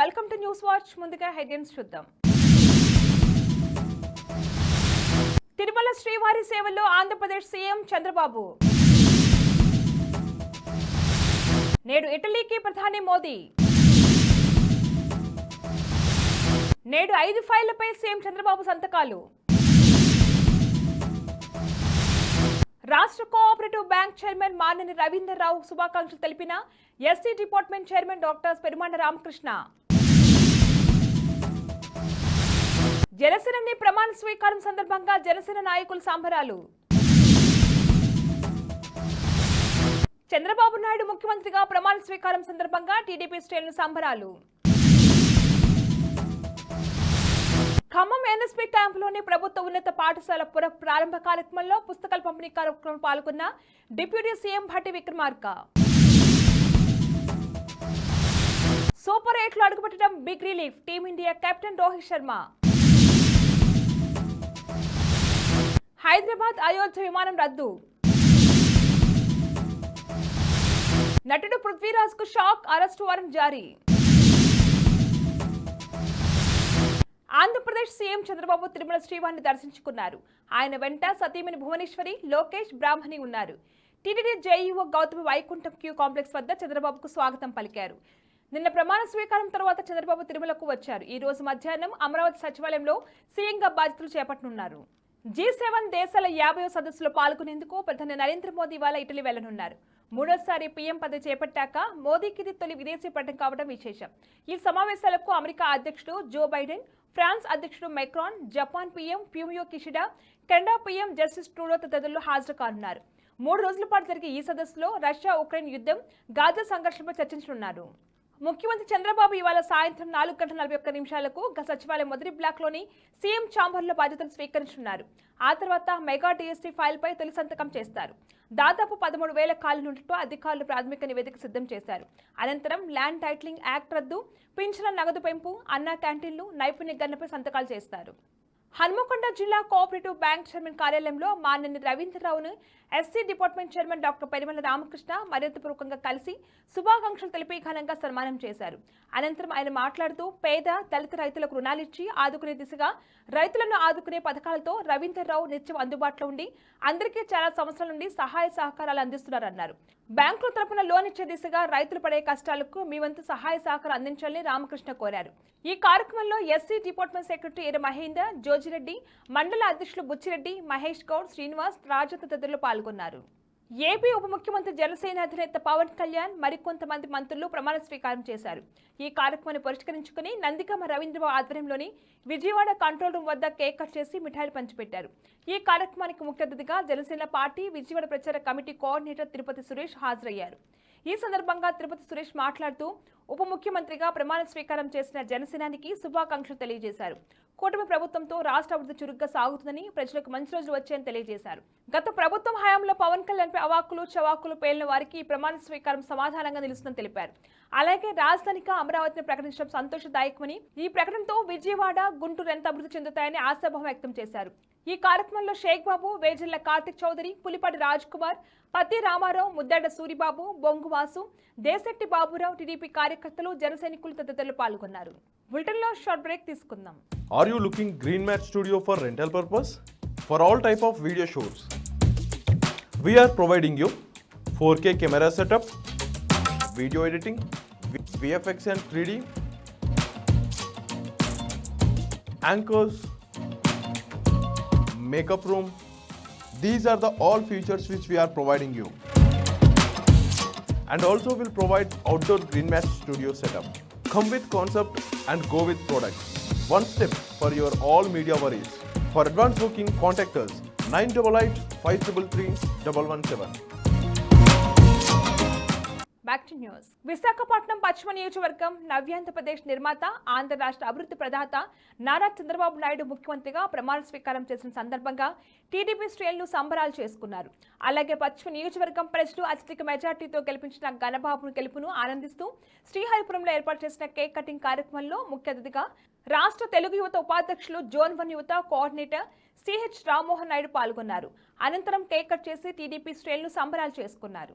Welcome to news watch. ముందుగా headlines చూద్దాం. తిరుమల శ్రీవారి సేవల్లో ఆంధ్రప్రదేశ్ సీఎం చంద్రబాబు. నేడు ఇటలీకి ప్రధాని మోదీ. నేడు ఐదు ఫైళ్ళపై సీఎం చంద్రబాబు సంతకాలు. రాష్ట్ర కోఆపరేటివ్ బ్యాంక్ చైర్మన్ మానని రవీందర్ రావు శుభాకాంక్షలు తెలిపిన SC department chairman doctor Perumanda Ramakrishna. జనసేనని ప్రమాణ స్వీకారం సందర్భంగా జనసేన నాయకులు సంబరాలు. చంద్రబాబు నాయుడు ముఖ్యమంత్రిగా ప్రమాణ స్వీకారం సందర్భంగా టీడీపీ శ్రేణులు సంబరాలు. ఖమ్మం ఎన్ఎస్పీ క్యాంపులోని ప్రభుత్వ ఉన్నత పాఠశాల పుర ప్రారంభ కార్యక్రమంలో పుస్తకాల పంపిణీ కార్యక్రమం పాల్గొన్న deputy CM Bhatti Vikramarka. Super ఎయిట్లో అడుగుపెట్టడం big relief team India captain Rohit Sharma. Hyderabad Ayodhya విమానం రద్దు. నటుడు పృథ్వీరాజ్కు షాక్ అరెస్ట్ వారెంట్ జారీ. ఆంధ్రప్రదేశ్ సీఎం చంద్రబాబు తిరుమల శ్రీవారిని దర్శించుకున్నారు. ఆయన వెంట సతీమణి భువనేశ్వరి లోకేష్ బ్రాహ్మణి ఉన్నారు. TTD JEO Gautami Vaikuntham queue complex వద్ద చంద్రబాబుకు స్వాగతం పలికారు. నిన్న ప్రమాణ స్వీకారం తర్వాత చంద్రబాబు తిరుమలకు వచ్చారు. ఈ రోజు మధ్యాహ్నం అమరావతి సచివాలయంలో సీఎంగా బాధ్యతలు చేపట్టనున్నారు. జీ సెవెన్ దేశాల యాభై సదస్సులో పాల్గొనేందుకు ప్రధాని నరేంద్ర మోదీ ఇవాళ ఇటలీ వెళ్ళనున్నారు మూడోసారి పీఎం పదవి చేపట్టాక మోదీకి ఇది తొలి విదేశీ పట్టం కావడం విశేషం. ఈ సమావేశాలకు అమెరికా అధ్యక్షుడు జో బైడెన్ ఫ్రాన్స్ అధ్యక్షుడు Macron Japan PM Fumio Kishida Canada PM Justin Trudeau తదితరులు హాజరు కానున్నారు. మూడు రోజుల పాటు జరిగే ఈ సదస్సులో రష్యా ఉక్రెయిన్ యుద్ధం గాజా సంఘర్షణపై చర్చించనున్నారు. ముఖ్యమంత్రి చంద్రబాబు ఇవాళ సాయంత్రం నాలుగు గంటల నలభై ఒక్క నిమిషాలకు సచివాలయం మొదటి బ్లాక్లోని సీఎం ఛాంబర్లో బాధ్యతలు స్వీకరించనున్నారు. ఆ తర్వాత మెగా డిఎస్టీ ఫైల్పై తొలి సంతకం చేస్తారు. దాదాపు పదమూడు వేల ఖాళీలుంటూ అధికారులు ప్రాథమిక నివేదిక సిద్ధం చేశారు. అనంతరం ల్యాండ్ టైటిలింగ్ యాక్ట్ రద్దు పింఛన నగదు పెంపు అన్నా క్యాంటీన్లు నైపుణ్య గన్నపై సంతకాలు చేస్తారు. హన్మకొండ జిల్లా కోఆపరేటివ్ బ్యాంక్ చైర్మన్ కార్యాలయంలో మానని రవీంద్రరావును SC department chairman doctor Parimala Ramakrishna మర్యాదపూర్వకంగా కలిసి శుభాకాంక్షలు తెలిపి ఘనంగా సన్మానం చేశారు. అనంతరం ఆయన మాట్లాడుతూ పేద దళిత రైతులకు రుణాలిచ్చి ఆదుకునే దిశగా రైతులను ఆదుకునే పథకాలతో రవీంద్రరావు నిత్యం అందుబాటులో ఉండి అందరికీ చాలా సంవత్సరాల నుండి సహాయ సహకారాలు అందిస్తున్నారన్నారు. బ్యాంకుల తరపున లోన్ ఇచ్చే దిశగా రైతులు పడే కష్టాలకు మీ వంతు సహాయ సహకారం అందించాలని రామకృష్ణ కోరారు. ఈ కార్యక్రమంలో ఎస్సీ డిపార్ట్మెంట్ సెక్రటరీ ఎర మహేందర్ జోజిరెడ్డి మండల అధ్యక్షులు బుచ్చిరెడ్డి మహేష్ గౌడ్ శ్రీనివాస్ రాజు తదితరులు పాల్గొన్నారు. ఏపీ ఉప ముఖ్యమంత్రి జనసేన అధినేత పవన్ కళ్యాణ్ మరికొంతమంది మంత్రులు ప్రమాణ స్వీకారం చేశారు. ఈ కార్యక్రమాన్ని పురస్కరించుకుని నందికమ్మ రవీంద్రబాబు ఆధ్వర్యంలోని విజయవాడ కంట్రోల్ రూమ్ వద్ద కేక్ కట్ చేసి మిఠాయిలు పంచిపెట్టారు. ఈ కార్యక్రమానికి ముఖ్య అతిథిగా జనసేన పార్టీ విజయవాడ ప్రచార కమిటీ కోఆర్డినేటర్ తిరుపతి సురేష్ హాజరయ్యారు. ఈ సందర్భంగా తిరుపతి సురేష్ మాట్లాడుతూ ఉప ముఖ్యమంత్రిగా ప్రమాణ స్వీకారం చేసిన జనసేనానికి శుభాకాంక్షలు తెలియజేశారు. కూటమి ప్రభుత్వంతో రాష్ట్ర అభివృద్ధి చురుగ్గా సాగుతుందని ప్రజలకు మంచి రోజులు వచ్చాయని తెలియజేశారు. గత ప్రభుత్వం హయాంలో పవన్ కళ్యాణ్ అవాక్కులు చవాకులు పేలిన వారికి ఈ ప్రమాణ స్వీకారం సమాధానంగా నిలుస్తుందని తెలిపారు. అలాగే రాజధానిగా అమరావతిని ప్రకటించడం సంతోషదాయకమని ఈ ప్రకటనతో విజయవాడ గుంటూరు ఎంత అభివృద్ధి చెందుతాయని ఆశాభావం వ్యక్తం చేశారు. ఈ కార్యక్రమంలో షేక్ బాబు వేజిల్ల కార్తిక్ చౌదరి పులిపాటి రాజ్ కుమార్ పత్తి రామారావు ముద్దాడ సూరిబాబు బొంగువాసు దేశెట్టి బాబురావు టీడీపీ కార్యకర్తలు జనసైనికులు తదితరులు పాల్గొన్నారు. బులెటిన్లో షార్ట్ బ్రేక్ తీసుకుందాం Are you looking Green Mat Studio for rental purpose? For all type of video shoots, we are providing you 4K camera setup, video editing, V- VFX and 3D, anchors, makeup room. These are the all features which we are providing you. And also will provide outdoor Green Mat Studio setup. Come with concept and go with product. One step for your all media worries. For advance booking, contact us 988 533 117. Back to news. Visakhapatnam పశ్చిమ నియోజకవర్గం నవ్యాంధ్రప్రదేశ్ నిర్మాత ఆంధ్ర రాష్ట్ర అభివృద్ధి ప్రదాత నారా చంద్రబాబు నాయుడు ముఖ్యమంత్రిగా ప్రమాణ స్వీకారం చేసిన సందర్భంగా టీడీపీ శ్రేణులు సంబరాలు చేసుకున్నారు. అలాగే పశ్చిమ నియోజకవర్గం ప్రజలు అత్యధిక మెజార్టీతో గెలిపించిన ఘనబాబు గెలుపును ఆనందిస్తూ శ్రీహరిపురంలో ఏర్పాటు చేసిన కేక్ కటింగ్ కార్యక్రమంలో ముఖ్య అతిథిగా రాష్ట్ర తెలుగు యువత ఉపాధ్యక్షులు జోన్ వన్ యువత కోఆర్డినేటర్ సిహెచ్ రామ్మోహన్ నాయుడు పాల్గొన్నారు. అనంతరం కేక్ కట్ చేసి టీడీపీ శ్రేణులు సంబరాలు చేసుకున్నారు.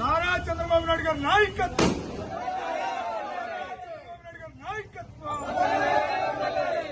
నారా చంద్రబాబు నాయుడు గారి నాయకత్వం చంద్రబాబు నాయుడు గారి నాయకత్వం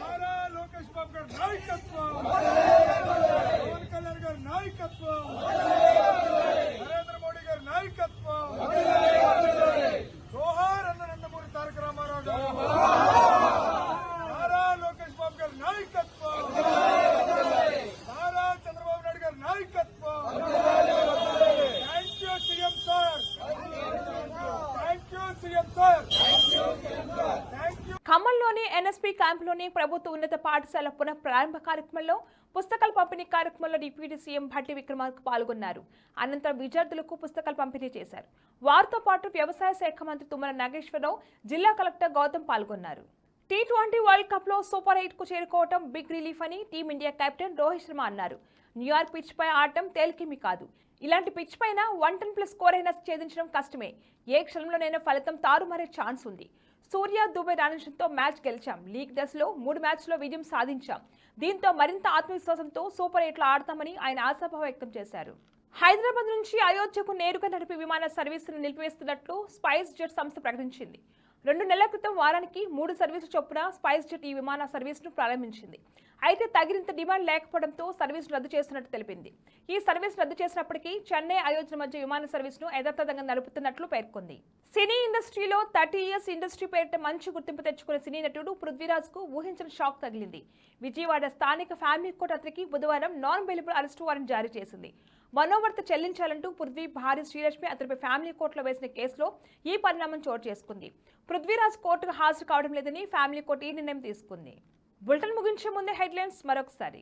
నారా లోకేష్ బాబు గారి నాయకత్వం పవన్ కళ్యాణ్ గారి నాయకత్వం నరేంద్ర మోడీ గారి నాయకత్వం జోహార్ అన్న నందమూరి తారక రామారావు గారు నారా లోకేష్ బాబు గారి నాయకత్వం నారా చంద్రబాబు నాయుడు గారి నాయకత్వం thank you CM sir thank you CM sir thank you ఖమ్మంలోని NSP క్యాంపులోని ప్రభుత్వ ఉన్నత పాఠశాల పునః ప్రారంభ కార్యక్రమంలో పుస్తకాల పంపిణీ కార్యక్రమంలో డిప్యూటీ సీఎం భట్టి విక్రమార్క పాల్గొన్నారు. అనంతరం విద్యార్థులకు పుస్తకాలు పంపిణీ చేశారు. వారితో పాటు వ్యవసాయ శాఖ మంత్రి తుమ్మల నాగేశ్వరరావు జిల్లా కలెక్టర్ గౌతమ్ పాల్గొన్నారు. టీ ట్వంటీ వరల్డ్ కప్లో సూపర్ ఎయిట్కు చేరుకోవటం చేరుకోవడం బిగ్ రిలీఫ్ అని team India captain Rohit Sharma అన్నారు. న్యూయార్క్ పిచ్ పై ఆడటం తేలికేమి కాదు. ఇలాంటి పిచ్ పైన వన్ టెన్ ప్లస్ స్కోర్ అయినా ఛేదించడం కష్టమే. ఏ క్షణంలోనైనా ఫలితం తారుమారే ఛాన్స్ ఉంది. సూర్య దుబే రాణించడంతో మ్యాచ్ గెలిచాం. లీగ్ దశలో మూడు మ్యాచ్లో విజయం సాధించాం. దీంతో మరింత ఆత్మవిశ్వాసంతో సూపర్ ఎయిట్లో ఆడతామని ఆయన ఆశాభావం వ్యక్తం చేశారు. హైదరాబాద్ నుంచి అయోధ్యకు నేరుగా నడిపే విమాన సర్వీసులు నిలిపివేస్తున్నట్లు స్పైస్ జెట్ సంస్థ ప్రకటించింది. రెండు నెలల క్రితం వారానికి మూడు సర్వీసులు చొప్పున స్పైస్ జెట్ ఈ విమాన సర్వీసును ప్రారంభించింది. అయితే తగినంత డిమాండ్ లేకపోవడంతో సర్వీస్ రద్దు చేస్తున్నట్టు తెలిపింది. ఈ సర్వీస్ రద్దు చేసినప్పటికీ చెన్నై అయోధ్య మధ్య విమాన సర్వీసును యథాతథంగా నడుపుతున్నట్లు పేర్కొంది. సినీ ఇండస్ట్రీలో థర్టీ ఇయర్స్ ఇండస్ట్రీ పేరిట మంచి గుర్తింపు తెచ్చుకున్న సినీ నటుడు పృథ్వీరాజ్కు ఊహించిన షాక్ తగిలింది. విజయవాడ స్థానిక ఫ్యామిలీ కోర్టు అతనికి బుధవారం నాన్ బెయిలబుల్ అరెస్టు వారెంట్ జారీ చేసింది. మనోవర్త చెల్లించాలంటూ పృథ్వీ భార్య శ్రీలక్ష్మి అతనిపై ఫ్యామిలీ కోర్టులో వేసిన కేసులో ఈ పరిణామం చోటు చేసుకుంది. పృథ్వీరాజ్ కోర్టుకు హాజరు కావడం లేదని ఫ్యామిలీ కోర్టు ఈ నిర్ణయం తీసుకుంది. బులెటిన్ ముగించే ముందే హెడ్లైన్స్ మరొకసారి.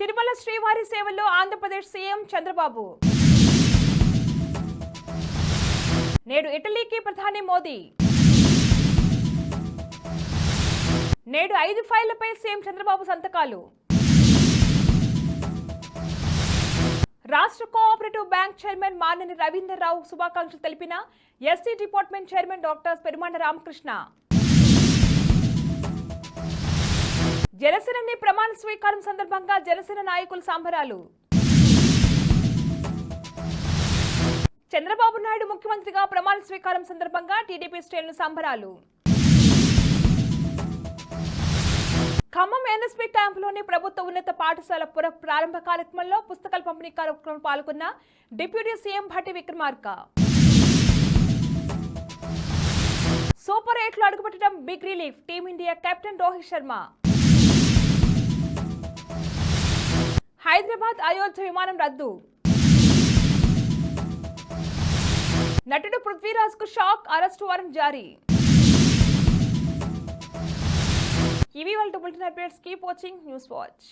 తిరుమల శ్రీవారి సేవల్లో ఆంధ్రప్రదేశ్ సీఎం చంద్రబాబు. నేడు ఇటలీకి ప్రధాని మోదీ. నేడు ఐదు ఫైళ్ళపై సీఎం చంద్రబాబు సంతకాలు. రాష్ట్ర కోఆపరేటివ్ బ్యాంక్ చైర్మన్ మానని రవీందర్ రావు శుభాకాంక్షలు తెలిపిన SC department chairman doctor Perumanda Ramakrishna. జనసేనని ప్రమాణ స్వీకారం సందర్భంగా జనసేన నాయకుల సంబరాలు. చంద్రబాబు నాయుడు ముఖ్యమంత్రిగా ప్రమాణ స్వీకారం సందర్భంగా టీడీపీ శ్రేణులు సంబరాలు. ఖమ్మం ఎన్ఎస్పీ క్యాంపులోని ప్రభుత్వ ఉన్నత పాఠశాల పుర ప్రారంభ కార్యక్రమంలో పుస్తకాల పంపిణీ కార్యక్రమంలో పాల్గొన్న deputy CM Bhatti Vikramarka. Super ఎయిట్లో అడుగుపెట్టడం big relief. Team India captain Rohit Sharma. Hyderabad Ayodhya విమానం రద్దు. నటుడు పృథ్వీరాజ్కు షాక్ అరెస్ట్ వారెంట్ జారీ. ఇవి వాళ్ళ bulletin updates keep watching news watch.